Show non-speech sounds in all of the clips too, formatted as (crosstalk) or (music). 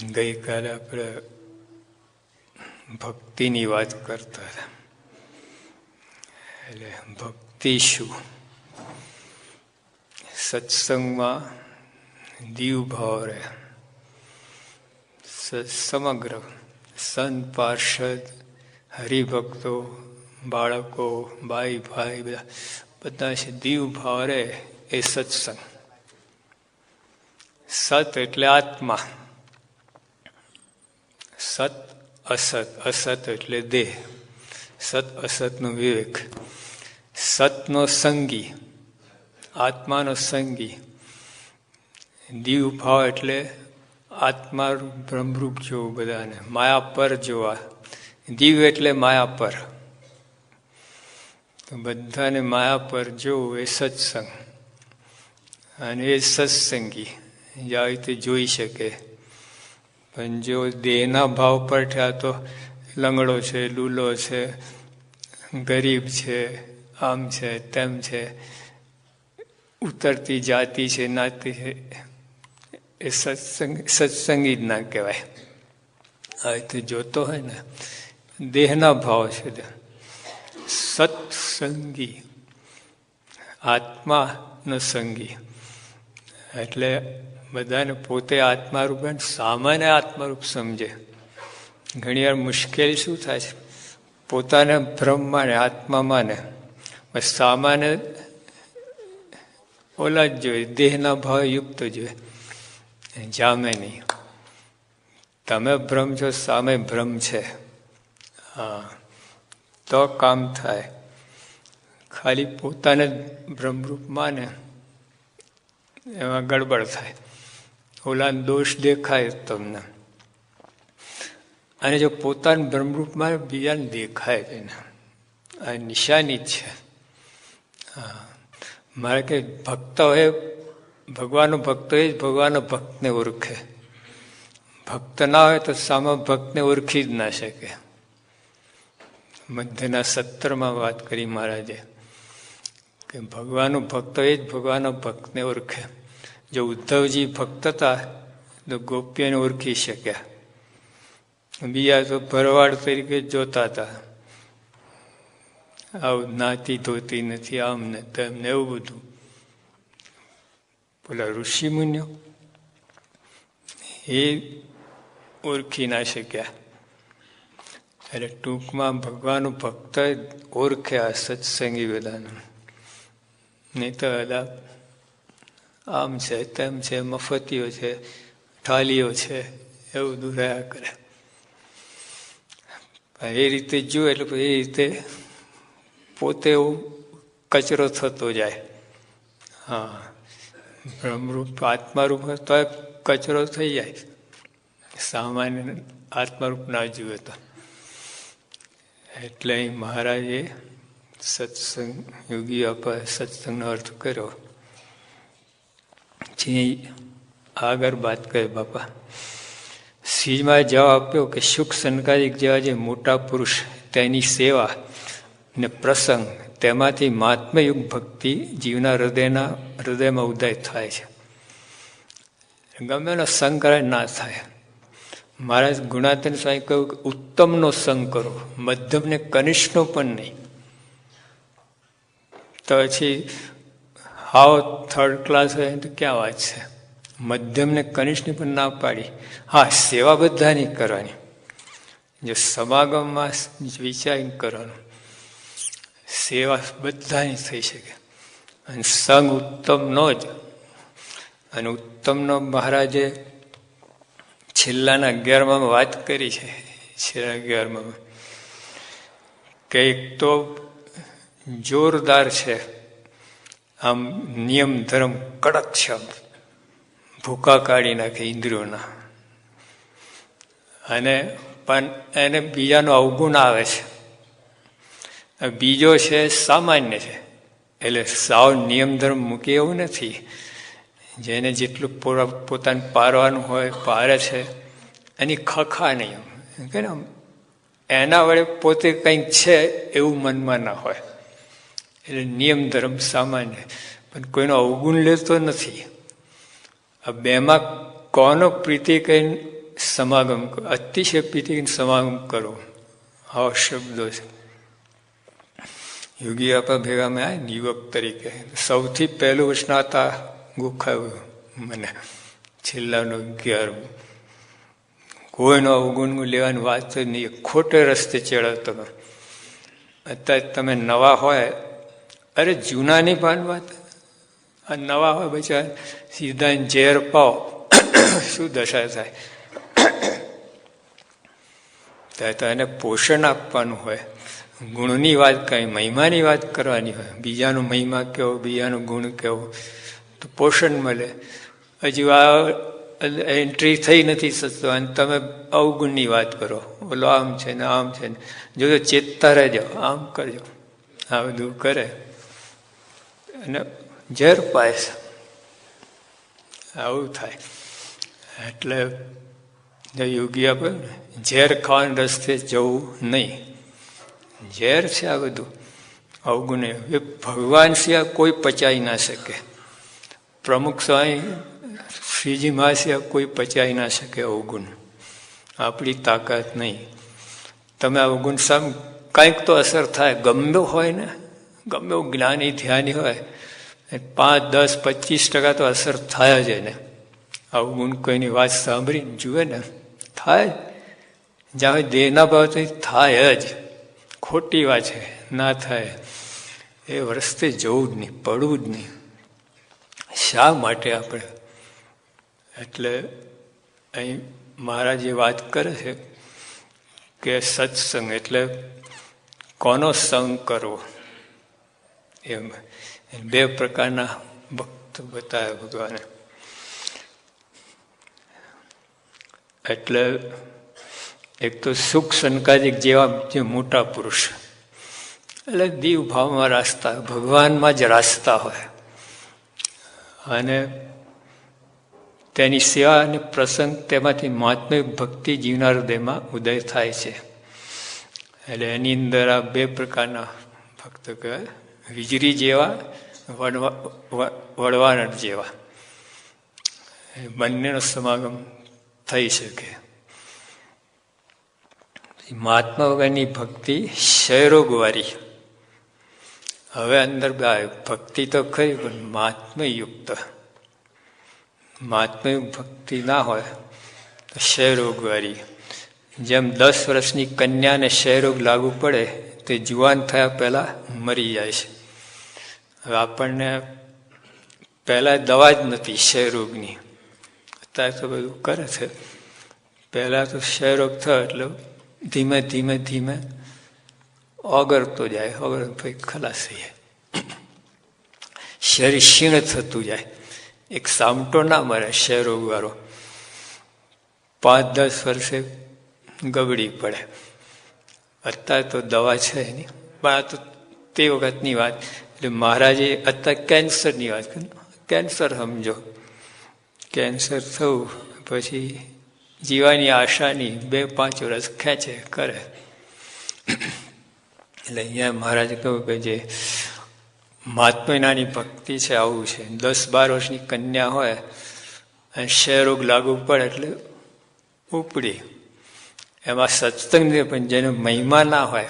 ગઈકાલે આપણે ભક્તિની વાત કરતા હતા. એટલે ભક્તિ શું? સત્સંગમાં દીવ ભાવ રહે. સમગ્ર સંત પાર્ષદ, હરિભક્તો, બાળકો, ભાઈ ભાઈ બધા બધા છે દીવ ભાવ રહે એ સત્સંગ. સત એટલે આત્મા. સત અસત અસત એટલે દેહ. સત અસતનો વિવેક. સતનો સંગી, આત્માનો સંગી. દીવ ભાવ એટલે આત્મા બ્રહ્મરૂપ જોવું બધાને, માયા પર જોવા. દીવ એટલે માયા પર. બધાને માયા પર જોવું એ સત્સંગ. અને એ સત્સંગી. જે આવી રીતે જોઈ શકે. પણ જો દેહના ભાવ પર થયા તો લંગડો છે, લૂલો છે, ગરીબ છે, આમ છે, તેમ છે, ઉતરતી જાતિ છે, નાતી છે, એ સત્સંગ, સત્સંગી જ ના કહેવાય. આ રીતે જોતો હોય ને. દેહના ભાવ છે સત્સંગી. આત્માનો સંગી. એટલે બધાને પોતે આત્મારૂપ સામાન્ય આત્મારૂપ સમજે. ઘણી વાર મુશ્કેલી શું થાય છે? પોતાને ભ્રમ ને આત્મા માને સામાન્ય ઓલા જ જોઈએ, દેહના ભાવ યુક્ત જોઈએ. જામે નહીં. તમે ભ્રમ છો, સામે ભ્રમ છે. હા. તો કામ થાય. ખાલી પોતાને ભ્રમરૂપ માને. એમાં ગડબડ થાય. ઓલા દોષ દેખાય તમને. અને જો પોતાના બ્રહ્મરૂપમાં બીજાને દેખાય એને. આ નિશાની જ છે. મારે કે ભક્ત હોય ભગવાનનો ભક્ત હોય જ ભગવાનનો ભક્તને ઓળખે. ભક્ત ના હોય તો સામા ભક્તને ઓળખી જ ના શકે. મધ્યના સત્રમાં વાત કરી મહારાજે, કે ભગવાનનો ભક્ત હોય જ ભગવાનનો ભક્તને ઓળખે. જો ઉદ્ધવજી ભક્ત હતા, તો ગોપ્યને ઓળખી શક્યા. બીજા તો ભરવાડ તરીકે જોતા હતા. આવું નાતી ધોતી નથી, આમ ને તેમ ને એવું બધું. પેલા ઋષિ મુનિઓ એ ઓળખી ના શક્યા. એટલે ટૂંકમાં ભગવાન ભક્ત ઓળખે આ સત્સંગી બધાનું. નહીં તો બધા આમ છે, તેમ છે, મફતીઓ છે, ઠાલીઓ છે, એવું બધું રહ્યા કરે એ રીતે જુએ એટલે એ રીતે પોતે કચરો થતો જાય. હા. બ્રહ્મરૂપ, આત્મારૂપ તો કચરો થઈ જાય. સામાન્ય આત્મારૂપ ના જુએ તો. એટલે મહારાજે સત્સંગ યોગી આપા સત્સંગનો અર્થ કર્યો. જે આગળ વાત કરે, બાપા સિંહમાં જવાબ આપ્યો કે સુખ સંકારિક જેવા જે મોટા પુરુષ તેની સેવા ને પ્રસંગ તેમાંથી મહાત્મયુગ ભક્તિ જીવના હૃદયના હૃદયમાં ઉદય થાય છે. ગમે એનો સંગ કરે ના થાય. મહારાજ ગુણાતન સ્વામી કહ્યું કે ઉત્તમનો સંગ કરો, મધ્યમને કનિષ્ઠનો પણ નહીં. તો પછી હાવ થર્ડ ક્લાસ હોય તો ક્યાં વાત છે? મધ્યમને કનિષ્ઠની પણ ના પાડી. હા, સેવા બધાની કરવાની. જો સમાગમમાં વિચારી કરવાનું. સેવા બધાની થઈ શકે. અને સંગ ઉત્તમનો જ. અને ઉત્તમનો મહારાજે છેલ્લાના અગિયારમાં વાત કરી છે. છેલ્લા અગિયારમાં. કે એક તો જોરદાર છે. આમ નિયમ ધર્મ કડક છે ભૂકા કાઢી નાખે ઇન્દ્રિયોના. અને પણ એને બીજાનો અવગુણ આવે છે. બીજો છે સામાન્ય છે. એટલે સાવ નિયમ ધર્મ મૂકે એવું નથી. જેને જેટલું પૂરા પોતાને પારવાનું હોય, પારે છે, એની ખખા નહીં કે એના વડે પોતે કંઈક છે એવું મનમાં ના હોય. એટલે નિયમ ધર્મ સામાન્ય. પણ કોઈનો અવગુણ લેતો નથી. આ બેમાં કોનો પ્રીતિ કઈ સમાગમ અતિશય પ્રીતિ કહીને સમાગમ કરો? આવા શબ્દો છે. યોગી આપા ભેગા મેં આ યુવક તરીકે. સૌથી પહેલું સ્નાતા ગોખાયું મને, છેલ્લાનો અગિયારમું. કોઈનો અવગુણ લેવાની વાત જ નહીં. ખોટે રસ્તે ચેડવતો અત્યારે તમે નવા હોય અરે જૂનાની પણ વાત. આ નવા હોય બચા સીધા ઝેર પાવ. શું દશા થાય? તો એને પોષણ આપવાનું હોય. ગુણની વાત કઈ? મહિમાની વાત કરવાની હોય. બીજાનો મહિમા કેવો બીજાનો ગુણ કેવો તો પોષણ મળે. હજુ આ એન્ટ્રી થઈ નથી સસ્તો અને તમે અવગુણની વાત કરો. ઓલો આમ છે ને, આમ છે ને. જો ચેતતા રહેજો. આમ કરજો. આ બધું કરે. અને ઝેર પાય છે આવું થાય. એટલે યોગી આપે ઝેર ખાવાના રસ્તે જવું નહીં. ઝેર છે આ બધું. અવગુણ એ ભગવાન સિવાય કોઈ પચાવી ના શકે. પ્રમુખ સ્વામી, શ્રીજી મા સિવાય કોઈ પચાવી ના શકે અવગુણ આપણી તાકાત નહીં. તમે અવગુણ સામે કંઈક તો અસર થાય. ગમ્યો હોય ને ગમે એવું જ્ઞાની ધ્યાની હોય પાંચ, દસ, પચીસ ટકા તો અસર થાય જ એને. અવગુણ કોઈની વાત સાંભળીને જુએ ને, થાય. જ્યાં દેહના ભાવથી થાય જ. ખોટી વાત છે, ના થાય. એ રસ્તે જવું જ નહીં, પડવું જ નહીં. શા માટે આપણે? એટલે અહીં મહારાજ જે વાત કરે છે કે સત્સંગ એટલે કોનો સંગ કરવો? એમ. બે પ્રકારના ભક્ત બતાવ્યા ભગવાને. એટલે એક તો સુખ સંકાદિક જેવા જે મોટા પુરુષ. એટલે દીવ ભાવમાં રાસ્તા, ભગવાનમાં જ રાસ્તા હોય. અને તેની સેવા અને પ્રસંગ તેમાંથી મહાત્મય ભક્તિ જીવના હૃદયમાં ઉદય થાય છે. એટલે એની અંદર આ બે પ્રકારના ભક્ત કહેવાય. વીજળી જેવા વડવાનટ જેવા. બંનેનો સમાગમ થઈ શકે. મહાત્મા વગરની ભક્તિ ક્ષયરોગવારી. હવે અંદર ભક્તિ તો ખરી, પણ મહાત્મયુક્ત. મહાત્મયુક્ત ભક્તિ ના હોય, તો ક્ષયરોગવારી. જેમ દસ વર્ષની કન્યાને ક્ષયરોગ લાગુ પડે તે જુવાન થયા પહેલાં મરી જાય છે. હવે આપણને પહેલાં દવા જ નથી ક્ષયરોગની. અત્યારે તો બધું કરે છે. પહેલાં તો ક્ષયરોગ થયો એટલે ધીમે ધીમે ધીમે ઓગરતો જાય ઓગર ભાઈ ખલાસ થઈ જાય. શરીર ક્ષીણ થતું જાય. એક સામટો ના મરે વાળો પાંચ દસ વર્ષે ગબડી પડે. અત્યારે તો દવા છે એની. પણ આ તો તે વખતની વાત. એટલે મહારાજે અત્યારે કેન્સરની વાત કરી. કેન્સર સમજો. કેન્સર થયું પછી જીવાની આશાની બે પાંચ વર્ષ ખેંચે, કરે. એટલે અહીંયા મહારાજે કહ્યું કે જે મહાત્માની ભક્તિ છે, આવું છે. દસ બાર વર્ષની કન્યા હોય, અને ક્ષયરોગ લાગુ પડે એટલે ઉપડી. એમાં સત્સંગ પણ જેને મહિમા ના હોય.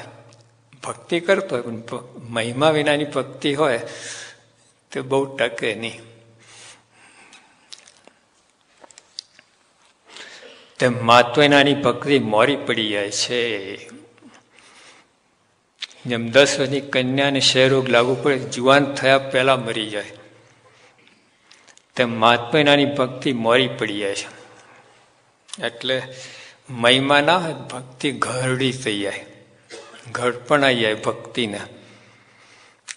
ભક્તિ કરતો હોય, પણ મહિમા વિનાની ભક્તિ હોય, તો બહુ ટકે નહીં. તેમ મહાત્માની ભક્તિ મોરી પડી જાય છે. જેમ દસ વર્ષની કન્યાને શહેરોગ લાગુ પડે, જુવાન થયા પહેલા મરી જાય. તેમ મહાત્માની ભક્તિ મોરી પડી જાય છે. એટલે મહિમા ના હોય ભક્તિ ઘરડી થઈ જાય. ઘડપણ આવી જાય ભક્તિને.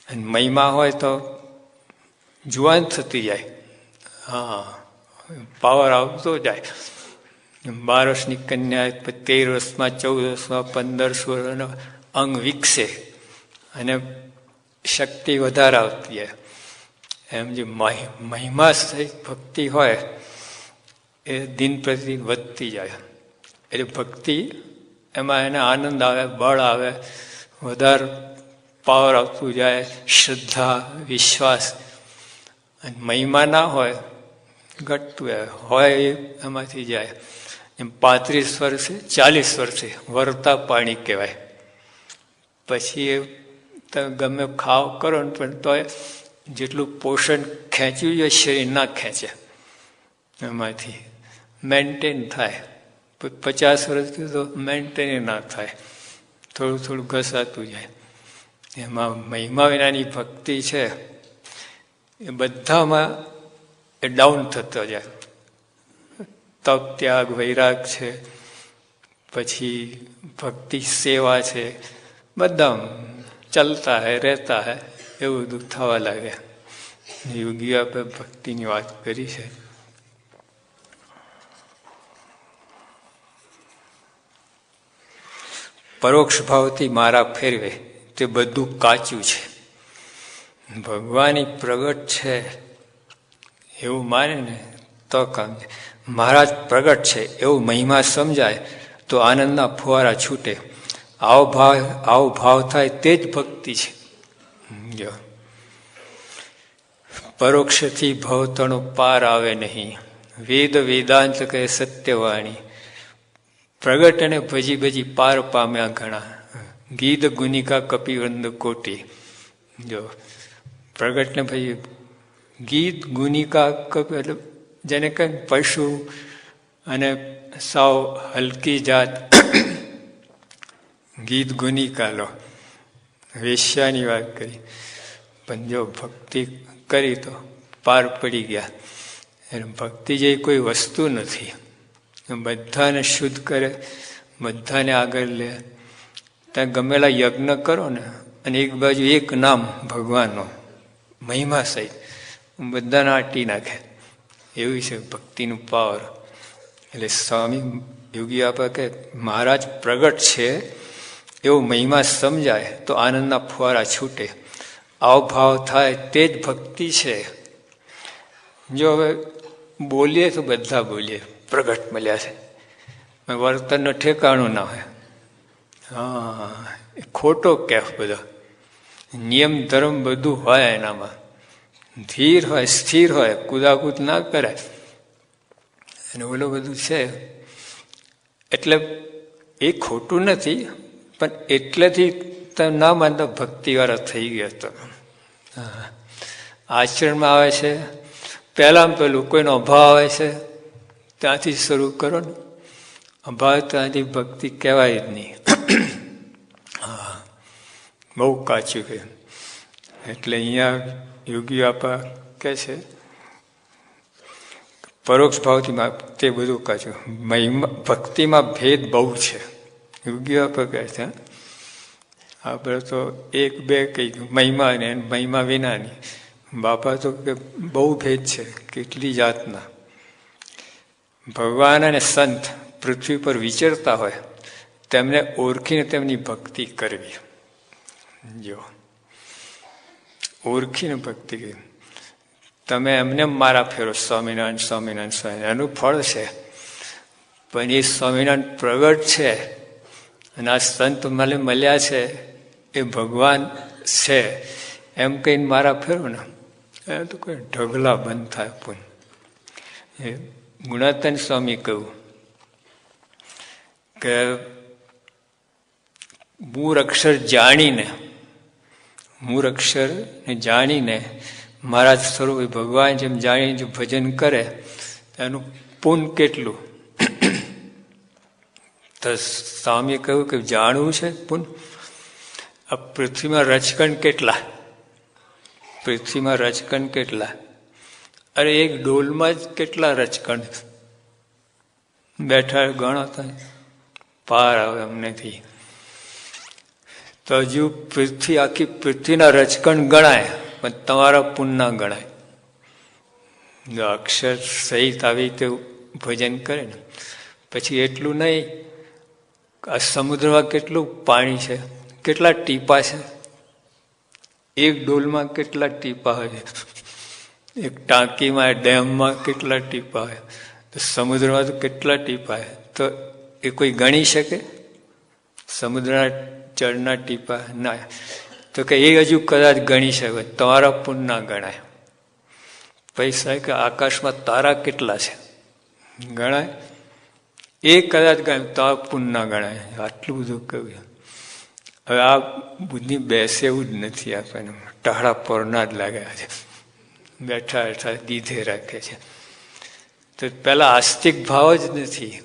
અને મહિમા હોય તો જુવાન થતી જાય. હા, પાવર આવતો જાય. બાર વર્ષની કન્યા તેર વર્ષમાં, ચૌદ વર્ષમાં, પંદર સોળ અંગ વિકસે અને શક્તિ વધારે આવતી જાય. એમ જે મહિમા સહિત ભક્તિ હોય, એ દિન પ્રતિદિન વધતી જાય. એટલે ભક્તિ, એમાં એને આનંદ આવે, બળ આવે, વધારે પાવર આવતું જાય, શ્રદ્ધા, વિશ્વાસ. અને મહિમા ના હોય, ઘટતું હોય એમાંથી જાય. એમ પાંત્રીસ વર્ષે, ચાલીસ વર્ષે વરતા પાણી કહેવાય. પછી એ તમે ગમે ખાવ કરો ને પણ તો જેટલું પોષણ ખેંચ્યું છે શરીર ના ખેંચે. એમાંથી મેન્ટેન થાય. પચાસ વર્ષથી તો મેન્ટેન ના થાય. થોડું થોડું ઘસાતું જાય. એમાં મહિમા વિનાની ભક્તિ છે. એ બધામાં એ ડાઉન થતો જાય. તપ, ત્યાગ, વૈરાગ છે. પછી ભક્તિ, સેવા છે. બધા ચલતા હૈ, રહેતા હૈ, એવું બધું થવા લાગે યોગી આપણે ભક્તિની વાત કરી છે. પરોક્ષ ભાવથી મારા ફેરવે. તે બધું કાચું છે. ભગવાની પ્રગટ છે એવું માને ને તો કામ મહારાજ પ્રગટ છે એવું મહિમા સમજાય તો આનંદના ફુવારા છૂટે. આવો ભાવ આવો ભાવ થાય તે જ ભક્તિ છે. જો. પરોક્ષથી ભવતણો પાર આવે નહીં. વેદ વેદાંત કહે સત્યવાણી. પ્રગટ અને ભજી ભજી પાર પામ્યા ઘણા. ગીત ગુનિકા, કપિવંદ, કોટી. જો પ્રગટ ને ભાઈ ગીત ગુનિકા, કપિ, એટલે જેને કંઈક પશુ અને સાવ હલકી જાત. ગીત ગુનિકા, લો. વેશ્યાની વાત કરી. પણ જો ભક્તિ કરી તો પાર પડી ગયા. એટલે ભક્તિ જેવી કોઈ વસ્તુ નથી. બધાને શુદ્ધ કરે, બધાને આગળ લે. ત્યાં ગમેલા યજ્ઞ કરો ને, અને એક બાજુ એક નામ ભગવાનનો, મહિમા સહિત, બધાને આટી નાખે. એવું છે ભક્તિનું પાવર. એટલે સ્વામી યોગી આપે કે મહારાજ પ્રગટ છે, એવો મહિમા સમજાય, તો આનંદના ફુવારા છૂટે. આવ ભાવ થાય તે જ ભક્તિ છે. જો હવે બોલીએ તો બધા બોલીએ. પ્રગટ મળ્યા છે. વર્તનનો ઠેકાણું ના હોય. હા, એ ખોટો કેફ બધો. નિયમ, ધર્મ બધું હોય એનામાં. ધીર હોય, સ્થિર હોય કુદાકૂદ ના કરે અને ઓલું બધું છે. એટલે એ ખોટું નથી, પણ એટલેથી તમે ના માનતા ભક્તિવાળા થઈ ગયા તમે આચરણમાં આવે છે. પહેલાં પેલું કોઈનો અભાવ આવે છે. ત્યાંથી શરૂ કરો ને. અભાવ ત્યાંથી ભક્તિ કહેવાય જ નહીં. (coughs) હા, બહુ કાચું કે એટલે અહીંયા યોગી આપા કહે છે, પરોક્ષ ભાવથી તે બધું કાચું. મહિમા ભક્તિમાં ભેદ બહુ છે. યોગી આપા કહે છે આપણે તો એક બે કહી મહિમા ને, મહિમા વિનાની. બાપા તો કે બહુ ભેદ છે, કેટલી જાતના. ભગવાન અને સંત પૃથ્વી પર વિચરતા હોય, તેમને ઓળખીને તેમની ભક્તિ કરવી. જો, ઓળખીને ભક્તિ કરવી. તમે એમને મારા ફેરો, સ્વામિનારાયણ સ્વામિનારાયણ સ્વામિનારાયણ. એનું ફળ છે. પણ એ સ્વામિનારાયણ પ્રગટ છે અને આ સંત મને મળ્યા છે, એ ભગવાન છે. એમ કહીને મારા ફેરો ને એ તો કોઈ ઢગલા બંધ થાય પૂન. એ ગુણાતન સ્વામી કહ્યું કે મૂળ અક્ષર જાણીને મૂળ અક્ષરને જાણીને મારા સ્વરૂપે ભગવાન જેમ જાણીને જો ભજન કરે એનું પૂન કેટલું? તો સ્વામીએ કહ્યું કે જાણવું છે પૂન. આ પૃથ્વીમાં રચકણ કેટલા? પૃથ્વીમાં રચકણ કેટલા? અરે એક ડોલમાં જ કેટલા રચકણ બેઠા ગણો થાય. પાર આવે અમનેથી તો હજુ પૃથ્વી, આખી પૃથ્વીના રચકણ ગણાય, પણ તમારા પુણ્ય ગણાય. અક્ષર સહિત આવી રીતે ભજન કરે ને, પછી એટલું નહીં, આ સમુદ્રમાં કેટલું પાણી છે, કેટલા ટીપા છે? એક ડોલમાં કેટલા ટીપા હોય એક ટાંકીમાં ડેમમાં કેટલા ટીપા તો સમુદ્રમાં તો કેટલા ટીપા તો એ કોઈ ગણી શકે? સમુદ્રના જળના ટીપા? ના. તો કે એ હજુ કદાચ ગણી શકે. તમારા પુનના ગણાય. પૈસા કે આકાશમાં તારા કેટલા છે? ગણાય? એ કદાચ ગણાય. તો પુનના ગણાય. આટલું બધું કહ્યું હવે આ બુદ્ધિ બેસે એવું જ નથી આપણને. ટાળા પોરના જ લાગ્યા છે. બેઠા બેઠા દીધે રાખે છે. તો પહેલાં આસ્તિક ભાવ જ નથી.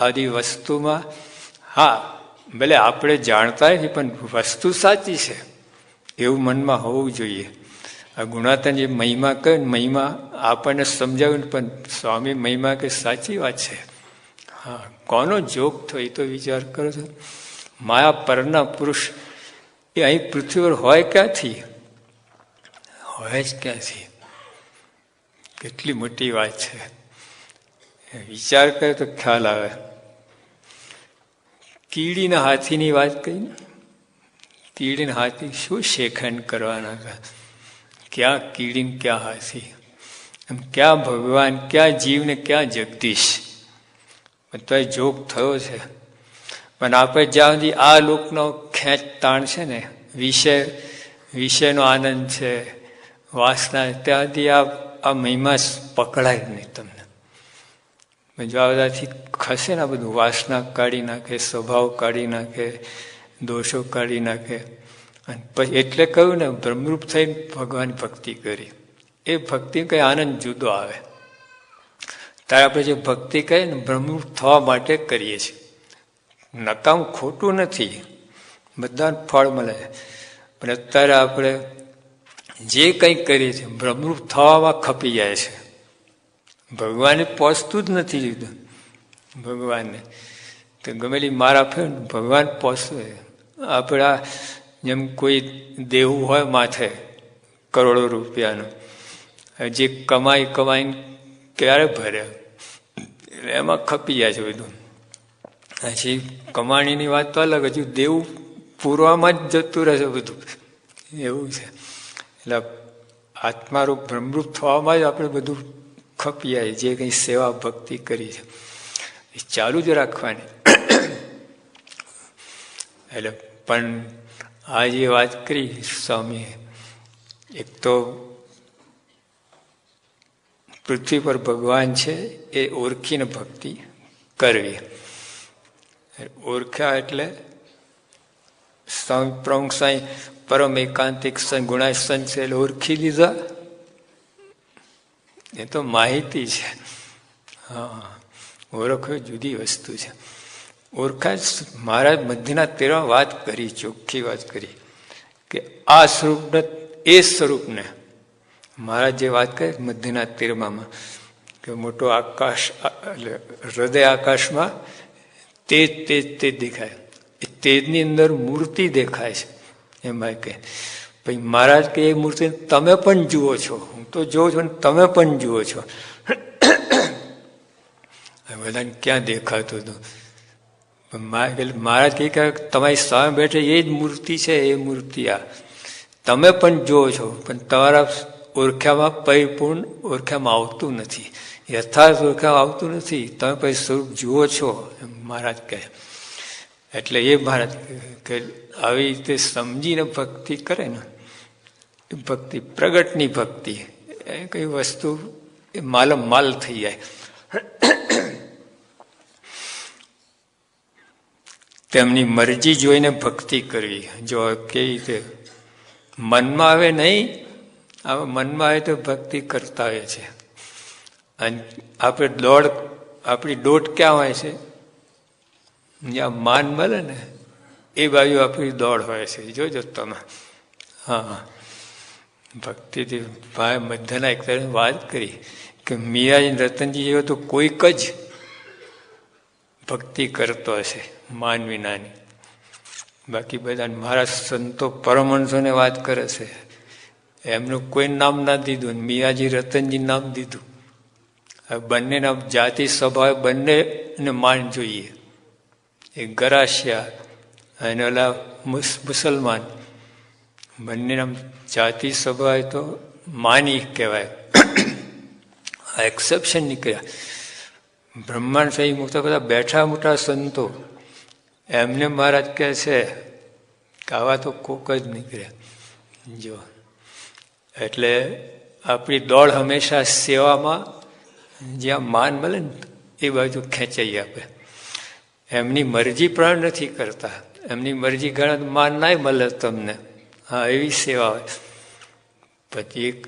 આદિ વસ્તુમાં, હા, ભલે આપણે જાણતા નથી પણ વસ્તુ સાચી છે. એવું મનમાં હોવું જોઈએ. આ ગુણાતન જે મહિમા કહે, મહિમા આપણને સમજાવ્યું પણ સ્વામી મહિમા કે સાચી વાત છે? હા, કોનો જોગ થયો એ તો વિચાર કરો છો. માયા પરના પુરુષ, એ અહીં પૃથ્વી પર હોય ક્યાંથી? હોય જ ક્યાંથી? કેટલી મોટી વાત છે. વિચાર કરે તો ખ્યાલ આવે. કીડીના હાથીની વાત કહી ને કીડીના હાથી શું શેખંડ કરવાના હતા? ક્યાં કીડીને ક્યાં હાથી? એમ ક્યાં ભગવાન, ક્યાં જીવને ક્યાં જગદીશ? બધા જોગ થયો છે. પણ આપણે જ્યાં સુધી આ લોકનો ખેંચ તાણ છે ને, વિષય, વિષયનો આનંદ છે વાસના ત્યાંથી આ આ મહિમા પકડાય નહીં તમને. જો આ બધાથી ખસે ને આ બધું વાસના કાઢી નાખે, સ્વભાવ કાઢી નાખે, દોષો કાઢી નાખે. અને પછી એટલે કહ્યું ને, બ્રહ્મરૂપ થઈને ભગવાન ભક્તિ કરી. એ ભક્તિ કંઈ આનંદ જુદો આવે. ત્યારે આપણે જે ભક્તિ કહીએ ને, બ્રહ્મરૂપ થવા માટે કરીએ છીએ. નકામ ખોટું નથી. બધાને ફળ મળે. પણ અત્યારે આપણે જે કંઈ કરીએ છીએ ભ્રમરૂપ થવામાં ખપી જાય છે. ભગવાને પહોંચતું જ નથી લીધું. ભગવાનને તો ગમેલી મારા ફેર ભગવાન પહોંચશે. આપણા જેમ કોઈ દેવું હોય માથે, કરોડો રૂપિયાનું, જે કમાઈ કમાઈને ક્યારે ભરે? એટલે એમાં ખપી જાય છે બધું. પછી કમાણીની વાત તો અલગ, હજુ દેવું પૂરવામાં જ જતું રહેશે બધું. એવું છે. એટલે આત્મારૂપ ભ્રમરૂપ થવામાં જ આપણે બધું ખપી જાય જે કંઈ સેવા, ભક્તિ કરી છે. એ ચાલુ જ રાખવાની. એટલે પણ આ જે વાત કરી સ્વામી એક તો પૃથ્વી પર ભગવાન છે, એ ઓળખીને ભક્તિ કરવી. ઓળખ્યા એટલે સ્વામી પ્રમુખ સાંઈ પરમ એકાંતિક ગુણાય છે એટલે ઓળખી લીધા. એ તો માહિતી છે. હા, ઓળખવી જુદી વસ્તુ છે. ઓળખા મહારાજ મધ્યના તેરવા વાત કરી, ચોખ્ખી વાત કરી, કે આ સ્વરૂપને, એ સ્વરૂપને મહારાજ જે વાત કરે મધ્યના તેરમામાં, કે મોટો આકાશ, એટલે હૃદય આકાશમાં તેજ તેજ તેજ દેખાય. એ તેજની અંદર મૂર્તિ દેખાય છે. એમાં કે પછી મહારાજ કે એ મૂર્તિ તમે પણ જુઓ છો. હું તો જોઉં છું તમે પણ જુઓ છો. બધાને ક્યાં દેખાતું હતું? મહારાજ કહે કે તમારી સામે બેઠે એ જ મૂર્તિ છે, એ મૂર્તિ આ. તમે પણ જુઓ છો, પણ તમારા ઓળખ્યામાં પરિપૂર્ણ ઓળખ્યામાં આવતું નથી. યથાર્થ ઓળખ્યામાં આવતું નથી. તમે પછી સ્વરૂપ જુઓ છો. એમ મહારાજ કહે. એટલે એ ભારત કે આવી રીતે સમજીને ભક્તિ કરે ને ભક્તિ, પ્રગટની ભક્તિ, એ કઈ વસ્તુ, એ માલમ માલ થઈ જાય. તેમની મરજી જોઈને ભક્તિ કરવી. જો કેવી રીતે મનમાં આવે નહીં હવે મનમાં આવે તો ભક્તિ કરતા હોય છે. અને આપણે દોડ, આપણી દોટ ક્યાં હોય છે? જ્યાં માન મળે ને, એ બાજુ આપણી દોડ હોય છે. જોજો તમે. હા. ભક્તિથી ભાઈ મધ્યના એક વાત કરી કે મીરાજી રતનજી જેવો તો કોઈક જ ભક્તિ કરતો હશે માનવી નાની બાકી બધા મારા સંતો પરમહંસોને વાત કરે છે. એમનું કોઈ નામ ના દીધું મિયાજી રતનજી નામ દીધું. બંનેના જાતિ સ્વભાવ બંનેને માન જોઈએ. એ ગરાશિયા અને ઓલા મુસલમાન. બંનેના જાતિ સ્વભાવ તો માની કહેવાય. આ એક્સેપ્શન નીકળ્યા બ્રહ્માંડ સહી મુક્ત બધા બેઠા મોટા સંતો. એમને મહારાજ કહે છે કે આવા તો કોક જ નીકળ્યા જો. એટલે આપણી દોડ હંમેશા સેવામાં જ્યાં માન મળે ને એ બાજુ ખેંચાઈ આપે. એમની મરજી પણ નથી કરતા. એમની મરજી ઘણા માન ના મળે તમને. હા, એવી સેવા હોય. પછી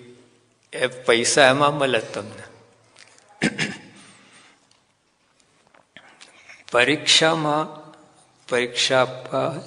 એ પૈસા એમાં મળે તમને. પરીક્ષામાં પરીક્ષા આપવા